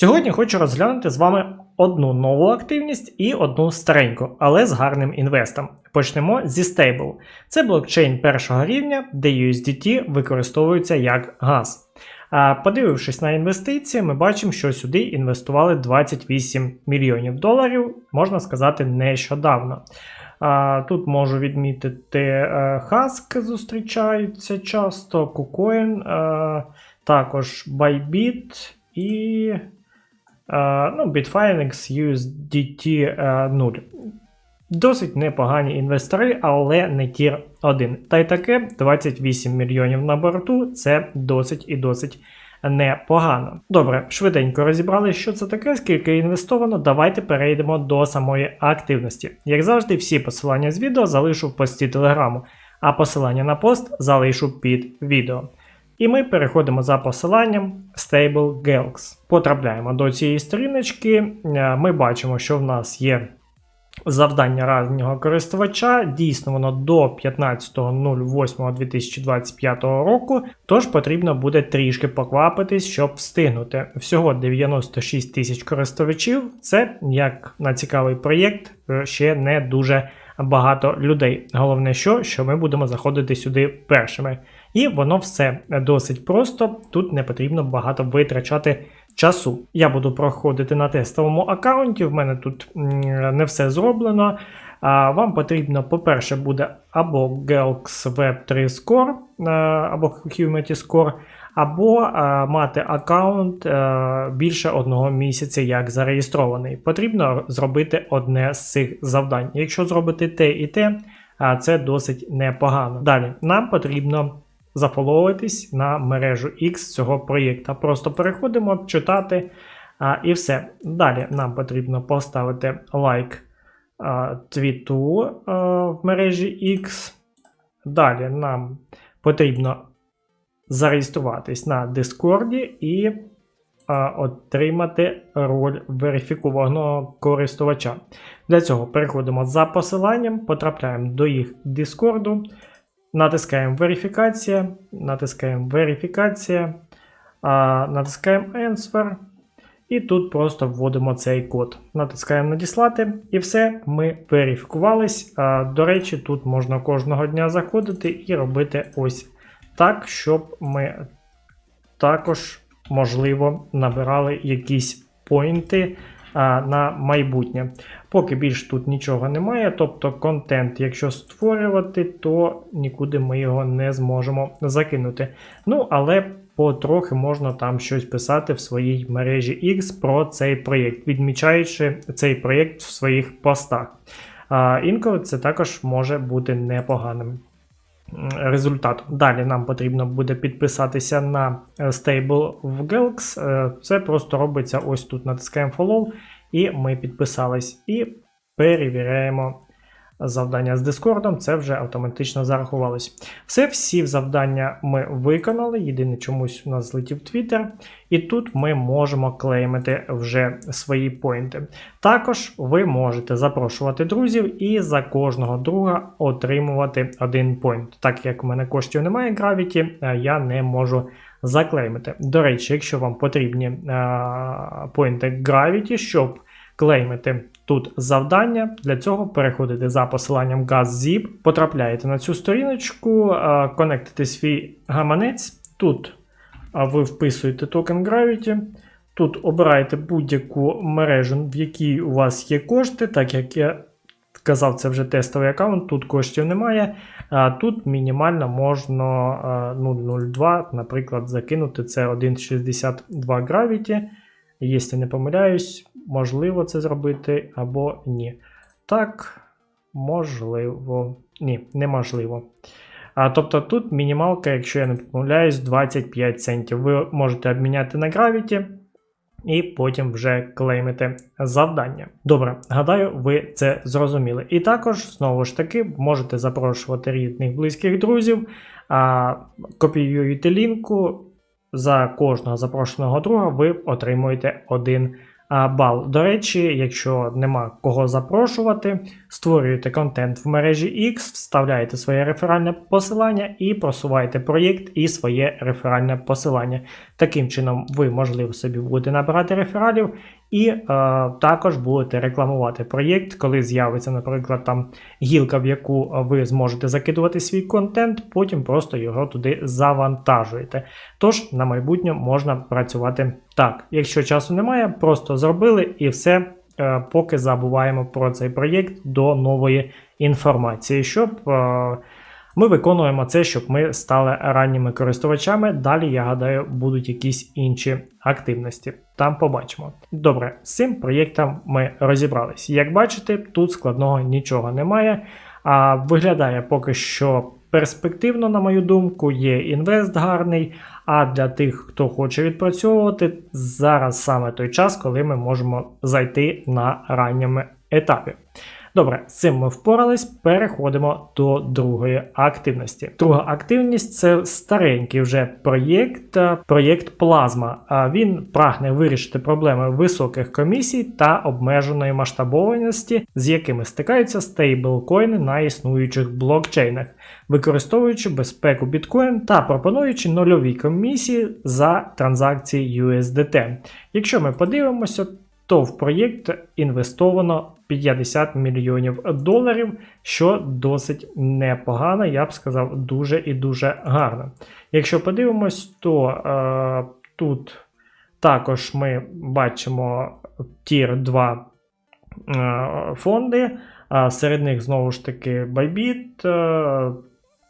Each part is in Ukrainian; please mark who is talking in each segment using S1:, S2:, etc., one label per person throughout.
S1: Сьогодні хочу розглянути з вами одну нову активність і одну стареньку, але з гарним інвестом. Почнемо зі Stable. Це блокчейн першого рівня, де USDT використовується як газ. А Подивившись на інвестиції, ми бачимо, що сюди інвестували 28 мільйонів доларів, можна сказати, нещодавно. Тут можу відмітити е, Husk зустрічаються часто, KuCoin, е, також Bybit і е, ну, Bitfinex USDT 0. Досить непогані інвестори, але не тір 1. Та й таке 28 мільйонів на борту це досить і досить непогано. Добре, швиденько розібрали, що це таке, скільки інвестовано. Давайте перейдемо до самої активності. Як завжди, всі посилання з відео залишу в пості телеграму, а посилання на пост залишу під відео. І ми переходимо за посиланням Stable Gelks. Потрапляємо до цієї сторіночки. Е, Ми бачимо, що в нас є завдання раннього користувача. Дійсно, воно до 15.08.2025 року. Тож потрібно буде трішки поквапитись, щоб встигнути. Всього 96 тисяч користувачів. Це як на цікавий проєкт, е, ще не дуже багато людей. Головне, що, що ми будемо заходити сюди першими. І воно все досить просто. Тут не потрібно багато витрачати часу. Я буду проходити на тестовому аккаунті. В мене тут не все зроблено. А Вам потрібно, по-перше, буде або Gelx Web 3 Score, е, або Humidity Score, або е, мати аккаунт е, більше одного місяця як зареєстрований. Потрібно зробити одне з цих завдань. Якщо зробити те і те, а це досить непогано. Далі нам потрібно зафоловуватись на мережу X цього проєкта. Просто переходимо, читати а, і все. Далі нам потрібно поставити лайк а, твіту а, в мережі X. Далі нам потрібно зареєструватись на Discord і а, отримати роль верифікованого користувача. Для цього переходимо за посиланням, потрапляємо до їх Discord. Натискаємо верифікація, натискаємо верифікація, натискаємо Answer. І тут просто вводимо цей код. Натискаємо надіслати, і все, ми верифікувались. До речі, тут можна кожного дня заходити і робити ось так, щоб ми також, можливо, набирали якісь поінти на майбутнє. Поки більш тут нічого немає, тобто контент, якщо створювати, то нікуди ми його не зможемо закинути. Ну, але потрохи можна там щось писати в своїй мережі X про цей проєкт, відмічаючи цей проєкт в своїх постах. А, Інколи це також може бути непоганим. Результат. Далі нам потрібно буде підписатися на Stable в Gelx. Е, Це просто робиться ось тут. Натискаємо Follow, і ми підписались. І перевіряємо завдання з Discord. Це вже автоматично зарахувалось. Все, всі завдання ми виконали. Єдине чомусь у нас злетів Twitter. І тут ми можемо клеймити вже свої поінти. Також ви можете запрошувати друзів і за кожного друга отримувати один поінт. Так як в мене коштів немає Gravity, я не можу заклеймити. До речі, якщо вам потрібні а, поінти Gravity, щоб клеймити тут завдання, для цього переходите за посиланням GazZip, потрапляєте на цю сторіночку, а, конектите свій гаманець. Тут ви вписуєте токен Gravity. Тут обираєте будь-яку мережу, в якій у вас є кошти, так як я казав, це вже тестовий аккаунт, тут коштів немає. А Тут мінімально можна 0,02, наприклад, закинути це 1,62 Gravity. Якщо не помиляюсь, можливо це зробити або ні. Так, можливо. Ні, неможливо. А, тобто тут мінімалка, якщо я не помиляюсь, 25 центів. Ви можете обміняти на Gravity і потім вже клеймите завдання. Добре, гадаю, ви це зрозуміли. І також, знову ж таки, можете запрошувати рідних близьких друзів, а, копіюєте лінку. За кожного запрошеного друга ви отримуєте один бал. До речі, якщо нема кого запрошувати, створюєте контент в мережі X, вставляєте своє реферальне посилання і просуваєте проєкт і своє реферальне посилання. Таким чином, ви, можливо, собі будете набирати рефералів і е, також будете рекламувати проєкт, коли з'явиться, наприклад, там гілка, в яку ви зможете закидувати свій контент, потім просто його туди завантажуєте. Тож на майбутнє можна працювати так. Якщо часу немає, просто зробили і все. е, Поки забуваємо про цей проєкт до нової інформації, щоб е, ми виконуємо це, щоб ми стали ранніми користувачами. Далі, я гадаю, будуть якісь інші активності. Там побачимо. Добре, з цим проєктом ми розібрались. Як бачите, тут складного нічого немає. А виглядає поки що перспективно, на мою думку, є інвест гарний. А для тих, хто хоче відпрацьовувати, зараз саме той час, коли ми можемо зайти на ранньому етапі. Добре, з цим ми впорались. Переходимо до другої активності. Друга активність це старенький вже проєкт, е, проєкт Плазма. Він прагне вирішити проблеми високих комісій та обмеженої масштабованості, з якими стикаються стейблкоїни на існуючих блокчейнах, використовуючи безпеку біткоін та пропонуючи нульові комісії за транзакції USDT. Якщо ми подивимося, то в проєкт інвестовано 50 мільйонів доларів, що досить непогано, я б сказав, дуже і дуже гарно. Якщо подивимось, то е, тут також ми бачимо Tier 2 е, фонди, а серед них знову ж таки Bybit, е,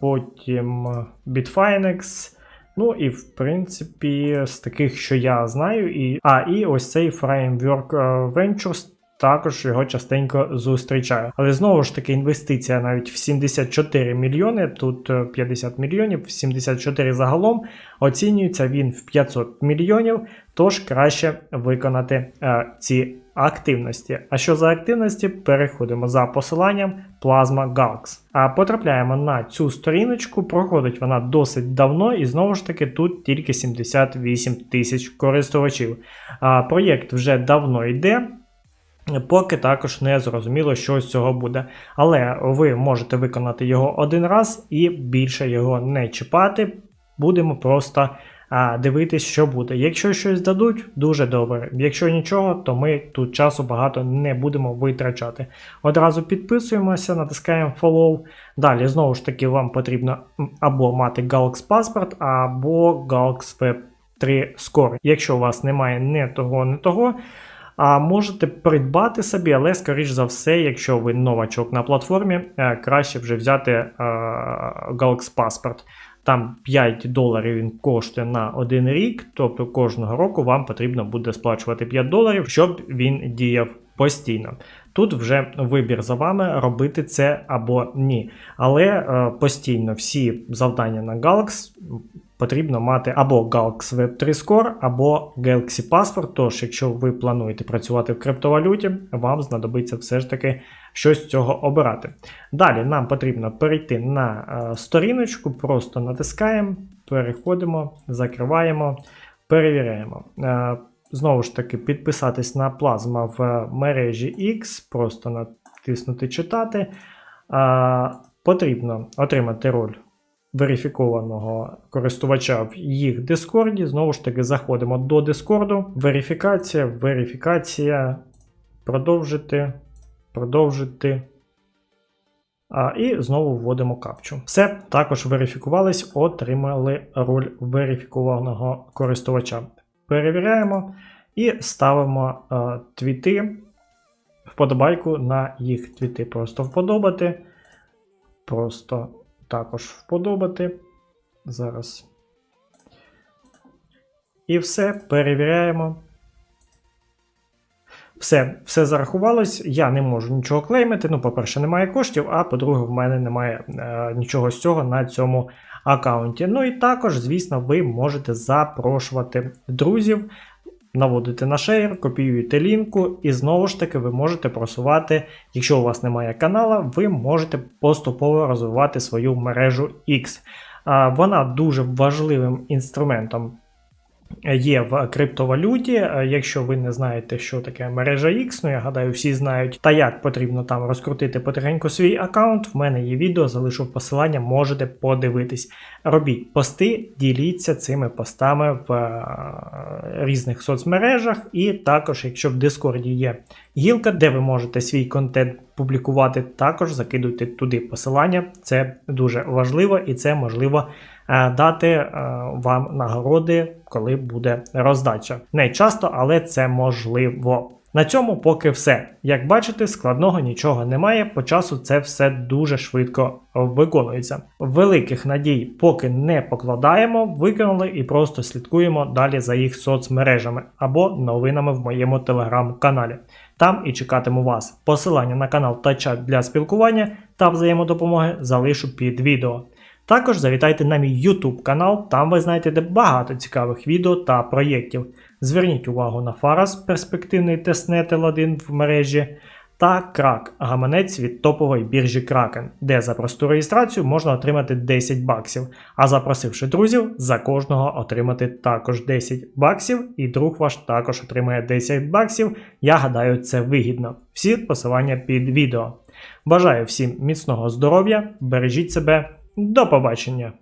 S1: потім Bitfinex. Ну і в принципі, з таких, що я знаю, і а, і ось цей Framework е, Ventures. Також його частенько зустрічаю. Але знову ж таки, інвестиція навіть в 74 мільйони, тут е, 50 мільйонів, 74 загалом. Оцінюється він в 500 мільйонів, тож краще виконати е, ці активності. А що за активності? Переходимо за посиланням Plasma Galx. А потрапляємо на цю сторіночку, проходить вона досить давно, і знову ж таки тут тільки 78 тисяч користувачів. А, проєкт вже давно йде. Поки також не зрозуміло, що з цього буде. Але ви можете виконати його один раз і більше його не чіпати. Будемо просто а, дивитись, що буде. Якщо щось дадуть, дуже добре. Якщо нічого, то ми тут часу багато не будемо витрачати. Одразу підписуємося, натискаємо follow. Далі, знову ж таки, вам потрібно або мати Galx паспорт, або Galx Web 3 Score. Якщо у вас немає не того, не того. А можете придбати собі, але, скоріш за все, якщо ви новачок на платформі, е, краще вже взяти е, Galx Passport. Там 5 доларів він коштує на один рік, тобто кожного року вам потрібно буде сплачувати 5 доларів, щоб він діяв постійно. Тут вже вибір за вами робити це або ні. Але е, постійно всі завдання на Galax потрібно мати або Galaxy Web 3 Score, або Galaxy Passport. Тож, якщо ви плануєте працювати в криптовалюті, вам знадобиться все ж таки щось з цього обирати. Далі нам потрібно перейти на е, сторіночку, просто натискаємо, переходимо, закриваємо, перевіряємо. Е, Знову ж таки, підписатись на плазма в мережі X, просто натиснути читати. А, Потрібно отримати роль верифікованого користувача в їх Дискорді. Знову ж таки, заходимо до Дискорду. Верифікація, верифікація. Продовжити, продовжити. А, І знову вводимо капчу. Все, також верифікувались, отримали роль верифікованого користувача. Перевіряємо і ставимо е, твіти, вподобайку на їх твіти. Просто вподобати. Просто також вподобати. Зараз. І все перевіряємо. Все, все зарахувалось, я не можу нічого клеймити. Ну, по-перше, немає коштів, а по-друге, в мене немає е, нічого з цього на цьому аккаунті. Ну і також, звісно, ви можете запрошувати друзів, наводити на шейр, копіюєте лінку, і знову ж таки ви можете просувати, якщо у вас немає канала, ви можете поступово розвивати свою мережу X. Вона дуже важливим інструментом є в криптовалюті. Е, Якщо ви не знаєте, що таке мережа X, ну я гадаю, всі знають, та як потрібно там розкрутити потихеньку свій аккаунт. В мене є відео, залишу посилання, можете подивитись. Робіть пости, діліться цими постами в е, різних соцмережах, і також, якщо в Дискорді є гілка, де ви можете свій контент публікувати, також закидуйте туди посилання. Це дуже важливо і це можливо дати е, вам нагороди, коли буде роздача. Не часто, але це можливо. На цьому поки все. Як бачите, складного нічого немає. По часу це все дуже швидко виконується. Великих надій поки не покладаємо, виконали і просто слідкуємо далі за їх соцмережами або новинами в моєму телеграм-каналі. Там і чекатиму вас. Посилання на канал та чат для спілкування та взаємодопомоги залишу під відео. Також завітайте на мій YouTube канал, там ви знайдете багато цікавих відео та проєктів. Зверніть увагу на Фарас, перспективний тестнет L1 в мережі, та Крак, гаманець від топової біржі Kraken, де за просту реєстрацію можна отримати 10 баксів, а запросивши друзів, за кожного отримати також 10 баксів, і друг ваш також отримає 10 баксів. Я гадаю, це вигідно. Всі посилання під відео. Бажаю всім міцного здоров'я, бережіть себе, до побачення!